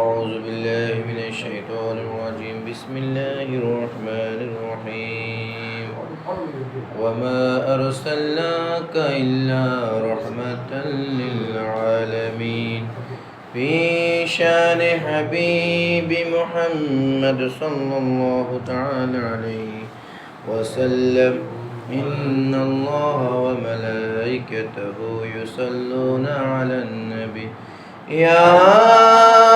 أعوذ بالله من الشيطان الرجيم. بسم الله الرحمن الرحيم. وما أرسلناك إلا رحمة للعالمين. في شأن حبيب محمد صلى الله تعالى عليه وسلم. إن الله وملائكته يصلون على النبي. يا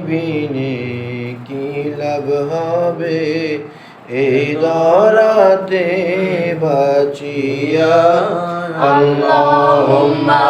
বিনে কি লাভ হবে? এই দরাতে বাঁচিয়া আল্লাহুম্মা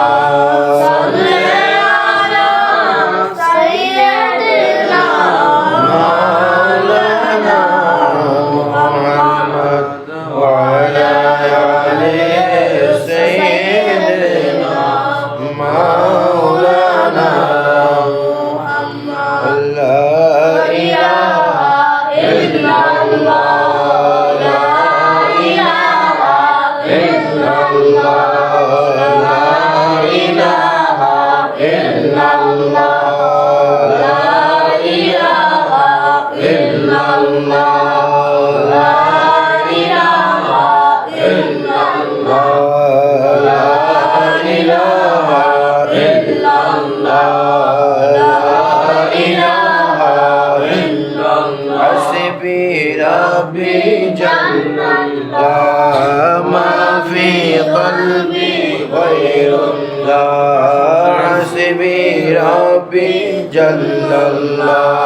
জাল্লাল্লাহ।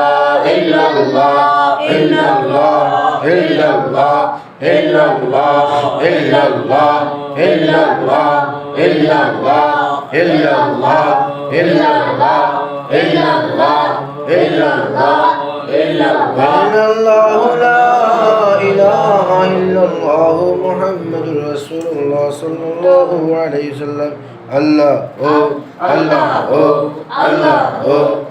illallah, illallah, illallah, illallah, illallah, illallah, illallah, illallah, illallah, illallah, illallah, illallah, la ilaha illallah Muhammadur Rasulullah sallallahu alaihi wasallam Allah oh Allah oh Allah oh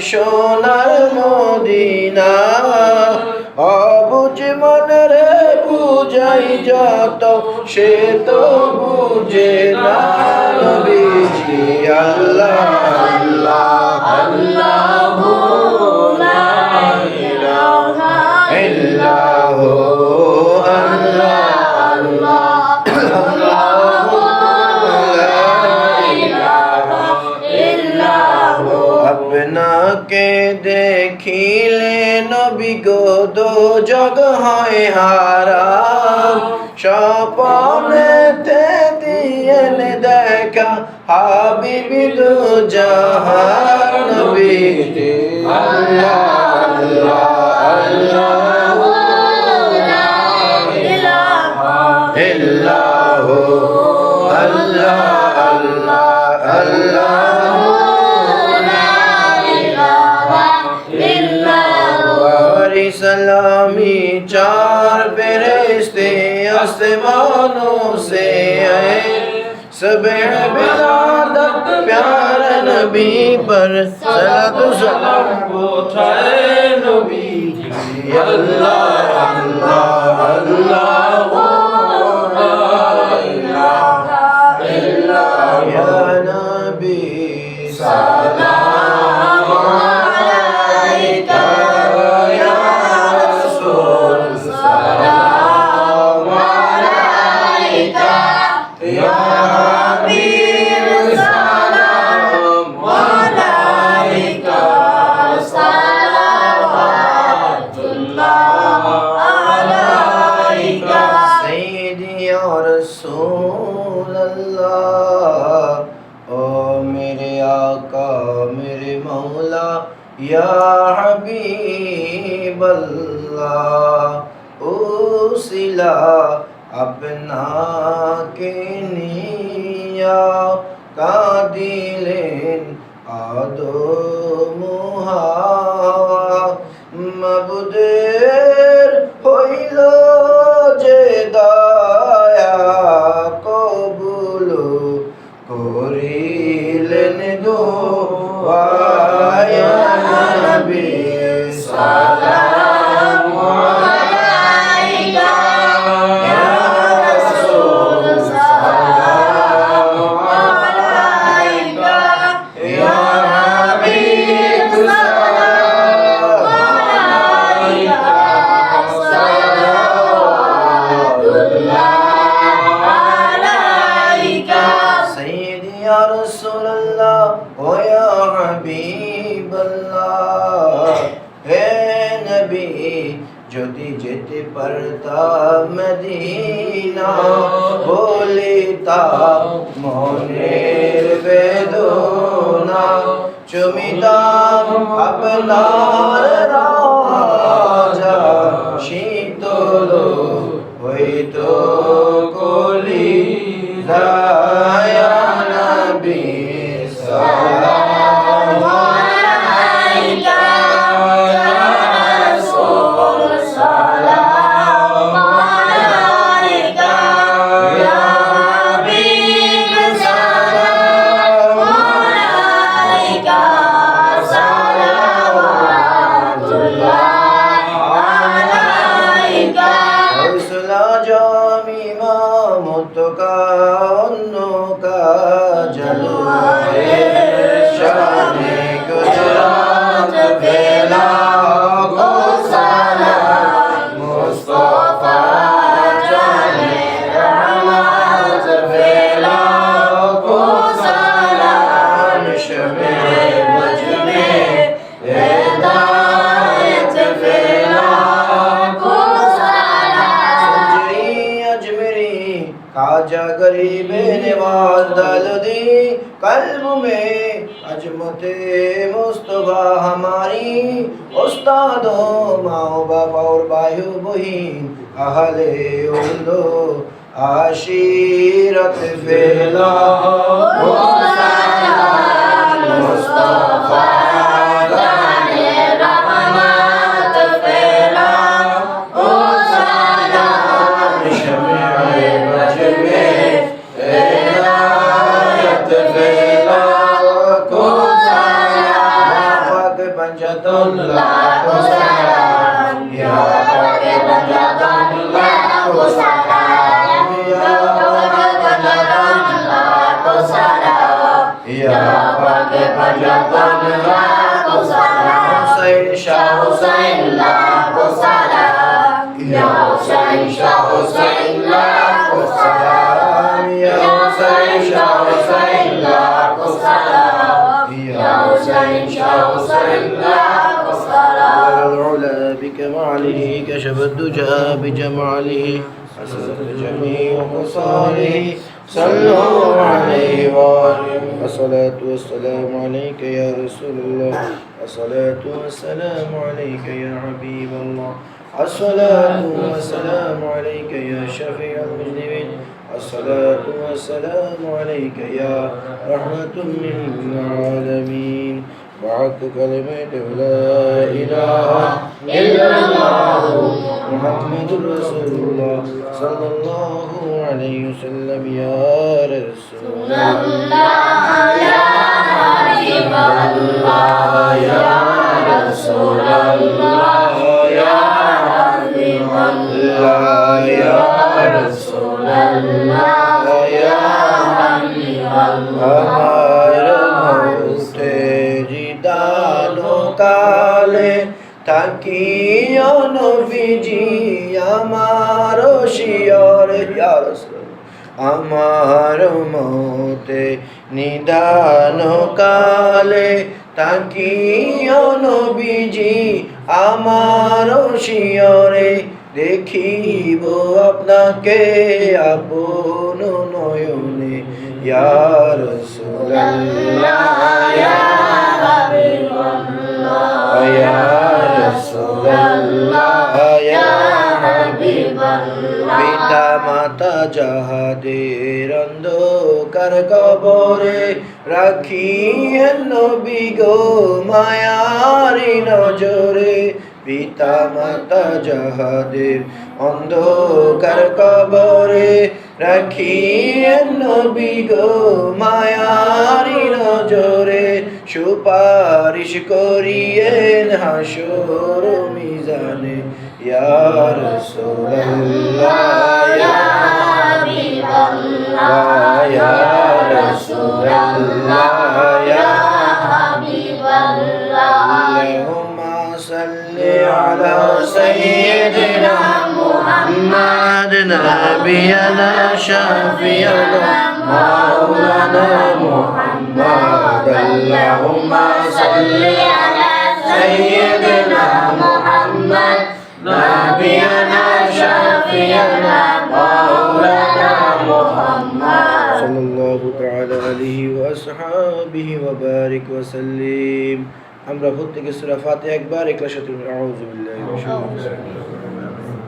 সোনার Medina. অবুজ মনরে বুঝাই যত সে তো বুঝে না کا حبیب دو جہاں نبی اللہ اللہ اللہ سلامی چار فرشتے آسمانوں سے ہیں सब बिलादत प्यार नबी पर सलात सलाम पहुंचाए नबी अल्लाह अल्लाह अल्लाह يا حبيب الله اوسلا اپنا کے نیا کا دلن آدو محا مبدر হইল যে দয়া কবুল করিলেন দোয়া يا رسول الله ويا حبيب الله হে নবী যদি যেতে পারতাম মদিনা বলিতাম মনের বেদনা চুমিতাম আপনার রাজা শীতল হইতো কলি দয়া नवाज दलदी कल्ब में अजमते मुस्तफा हमारी उस्तादो माओ बाबा और बायु बहिन अहले उल्दो आशीरत फैला يا رب فليكن لك صلاة حسين شاه حسين لك صلاة يا حسين شاه حسين لك صلاة يا حسين شاه حسين لك صلاة يا حسين شاه حسين لك صلاة العلا بكماله كشف الدجى بجماله الصلاة والسلام عليك يا رسول الله. الصلاة والسلام عليك يا حبيب الله. الصلاة والسلام عليك يا شفيع المذنبين الصلاة والسلام عليك يا رحمة للعالمين. بعد كلمة لا إله إلا الله محمد رسول الله صلى الله عليه وسلم يا رسول الله يا حبيب الله يا رسول الله يا حبيب الله يا رسول الله থাকিও নবীজি, আমার শিয়রে। আমার মতে নিদান কালে তাকিও নবীজি, আমার শিয়রে, দেখিব আপনাকে আপন নয়নে ইয়ার সুল্লাহ যাহাদের অন্ধকার কবরে রাখিয়েন নবী গো মায়ারি নজরে পিতা মাতা যাহাদের অন্ধকার কবরে রাখিয়েন নবী গো মায়ারি নজরে, সুপারিশ করিয়েন হাসর মিজানে। الله يا رسول الله يا حبيب الله. اللهم صل على سيدنا محمد نبينا شفينا مولانا محمد. اللهم صل على سيدنا وأصحابه وبارك وسلم আমরা প্রত্যেকে সুরা ফাতিহা একবার একলা সাথে আউযু বিল্লাহি মিনাশ শাইতানির রাজিম